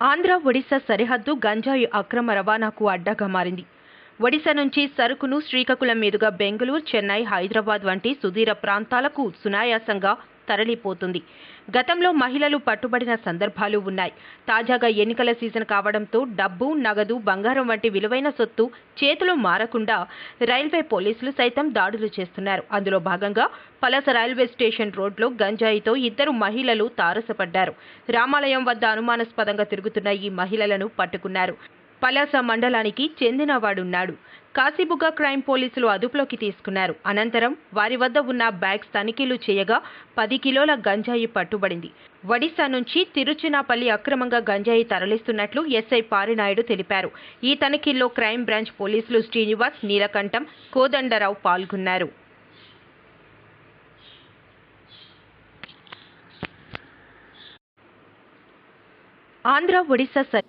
ఆంధ్ర ఒడిశా సరిహద్దు గంజాయి అక్రమ రవాణాకు అడ్డాగా మారింది. ఒడిశా నుంచి సరుకును శ్రీకాకుళం మీదుగా బెంగళూరు చెన్నై హైదరాబాద్ వంటి సుదీర ప్రాంతాలకు సునాయాసంగా తరలిపోతుంది. గతంలో మహిళలు పట్టుబడిన సందర్భాలు ఉన్నాయి. తాజాగా ఎన్నికల సీజన్ కావడంతో డబ్బు నగదు బంగారం వంటి విలువైన సొత్తు చేతులు మారకుండా రైల్వే పోలీసులు సైతం దాడులు చేస్తున్నారు. అందులో భాగంగా పలస రైల్వే స్టేషన్ రోడ్లో గంజాయితో ఇద్దరు మహిళలు తారసపడ్డారు. రామాలయం వద్ద అనుమానాస్పదంగా తిరుగుతున్న ఈ మహిళలను పట్టుకున్నారు. పలాస మండలానికి చెందినవాడున్నాడు. కాశీబుగ్గ క్రైమ్ పోలీసులు అదుపులోకి తీసుకున్నారు. అనంతరం వారి వద్ద ఉన్న బ్యాగ్స్ తనిఖీలు చేయగా పది కిలోల గంజాయి పట్టుబడింది. ఒడిశా నుంచి తిరుచినాపల్లి అక్రమంగా గంజాయి తరలిస్తున్నట్లు ఎస్ఐ పారినాయుడు తెలిపారు. ఈ తనిఖీల్లో క్రైమ్ బ్రాంచ్ పోలీసులు శ్రీనివాస్ నీలకంఠం కోదండరావు పాల్గొన్నారు. ఆంధ్ర ఒడిశా సరి